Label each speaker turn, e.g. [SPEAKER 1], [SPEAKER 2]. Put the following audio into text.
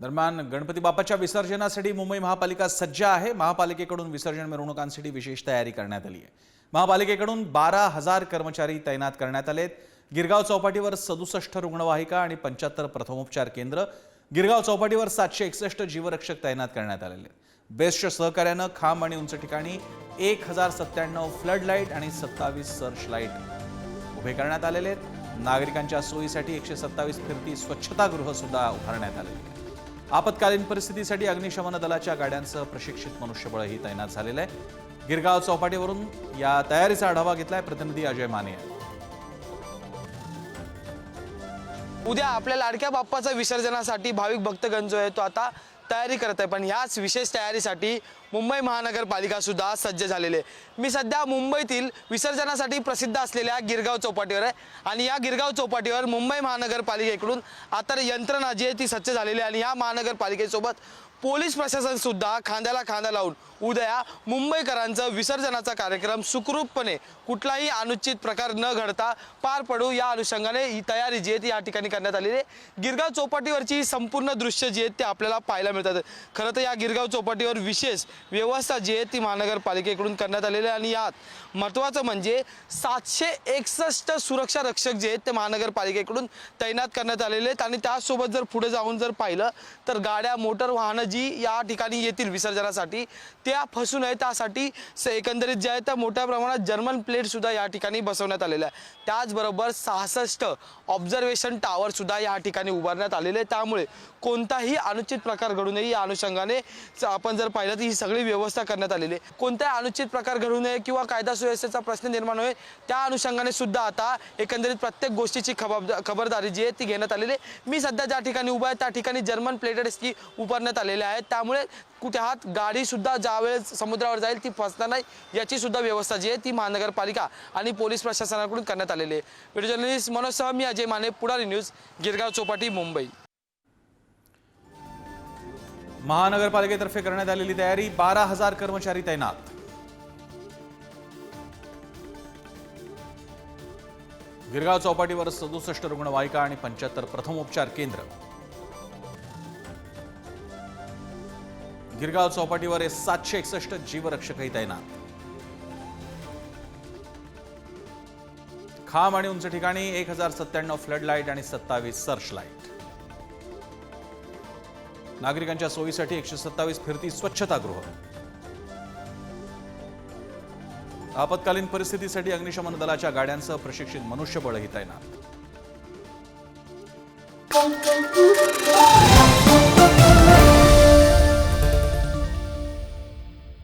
[SPEAKER 1] दरम्यान गणपती बाप्पाच्या विसर्जनासाठी मुंबई महापालिका सज्ज आहे. महापालिकेकडून विसर्जन मिरवणुकांसाठी विशेष तयारी करण्यात आली आहे. महापालिकेकडून बारा हजार कर्मचारी तैनात करण्यात आलेत गिरगाव चौपाटीवर सदुसष्ट रुग्णवाहिका आणि पंच्याहत्तर प्रथमोपचार केंद्र. गिरगाव चौपाटीवर सातशे एकसष्ट जीवरक्षक तैनात करण्यात आलेले आहेत. बेस्टच्या सहकार्यानं खांब आणि उंच ठिकाणी एक हजार सत्त्याण्णव फ्लड लाइट आणि सत्तावीस सर्च लाइट उभे करण्यात आलेले आहेत. नागरिकांच्या सोयीसाठी एकशे सत्तावीस फिरती स्वच्छतागृह सुद्धा उभारण्यात आलेली आहे आपत्कालीन परिस्थितीसाठी अग्निशमन दलाच्या गाड्यांसह प्रशिक्षित मनुष्यबळही तैनात झालेलं आहे. गिरगाव चौपाटीवरून या तयारीचा आढावा घेतलाय प्रतिनिधी अजय माने.
[SPEAKER 2] उद्या आपल्या लाडक्या बाप्पाचा विसर्जनासाठी भाविक भक्तगण जो आहे तो आता तयारी करत आहे. पण ह्याच विशेष तयारीसाठी मुंबई महानगरपालिका सुद्धा सज्ज झालेली आहे. मी सध्या मुंबईतील विसर्जनासाठी प्रसिद्ध असलेल्या गिरगाव चौपाटीवर आहे. आणि या गिरगाव चौपाटीवर मुंबई महानगरपालिकेकडून आता यंत्रणा जी आहे ती सज्ज झालेली आहे. आणि या महानगरपालिकेसोबत पोलीस प्रशासन सुद्धा खांद्याला खांदा लावून उद्या मुंबईकरांचं विसर्जनाचा कार्यक्रम सुखरूपपणे कुठलाही अनुचित प्रकार न घडता पार पडू या अनुषंगाने ही तयारी जी आहे ती या ठिकाणी करण्यात आलेली आहे. गिरगाव चौपाटीवरची ही संपूर्ण दृश्य जी आहेत ते आपल्याला पाहायला मिळतात. खरं तर या गिरगाव चौपाटीवर विशेष व्यवस्था जी आहे ती महानगरपालिकेकडून करण्यात आलेली आहे आणि यात महत्त्वाचं म्हणजे सातशे एकसष्ट सुरक्षा रक्षक जे आहेत ते महानगरपालिकेकडून तैनात करण्यात आलेले आहेत. आणि त्यासोबत जर पुढे जाऊन जर पाहिलं तर गाड्या मोटर वाहनं जी या ठिकाणी येतील विसर्जनासाठी त्या फसू नये त्यासाठी स- एकंदरीत जे आहे त्या मोठ्या प्रमाणात जर्मन प्लेटसुद्धा या ठिकाणी बसवण्यात आलेल्या आहे त्याचबरोबर सहासष्ट ऑब्झर्वेशन टॉवरसुद्धा या ठिकाणी उभारण्यात आलेले आहे त्यामुळे कोणताही अनुचित प्रकार घडू नये. या अनुषंगाने च- आपण जर पाहिलं तर ही सगळी व्यवस्था करण्यात आलेली आहे. कोणताही अनुचित प्रकार घडू नये किंवा कायदा सुव्यवस्थेचा प्रश्न निर्माण होईल त्या अनुषंगाने सुद्धा आता एकंदरीत प्रत्येक गोष्टीची खबर खबरदारी जी आहे ती घेण्यात आलेली आहे. मी सध्या ज्या ठिकाणी उभा आहे त्या ठिकाणी जर्मन प्लेटेड स्की उभारण्यात आलेल्या आहेत. त्यामुळे कुठे हात गाडीसुद्धा ज्यावेळेस समुद्रावर जाईल ती फसणार नाही. याची सुद्धा व्यवस्था जी आहे ती महानगरपालिका आणि पोलीस प्रशासनाकडून करण्यात आलेली आहे. व्हिडिओ जर्नलिस्ट मनोज सह मी अजय माने पुढारी न्यूज गिरगाव चौपाटी मुंबई.
[SPEAKER 1] महानगरपालिकेतर्फे करण्यात आलेली तयारी बारा हजार कर्मचारी तैनात. गिरगाव चौपाटीवर सदुसष्ट रुग्णवाहिका आणि पंच्याहत्तर प्रथमोपचार केंद्र. गिरगाव चौपाटीवर सातशे एकसष्ट जीवरक्षकही तैनात. खांब आणि उंच ठिकाणी एक हजार सत्त्याण्णव फ्लड लाइट आणि सत्तावीस सर्च लाइट नागरिकांच्या सोयीसाठी एकशे सत्तावीस फिरती स्वच्छतागृह. आपत्कालीन परिस्थितीसाठी अग्निशमन दलाच्या गाड्यांसह प्रशिक्षित मनुष्यबळही तैनात.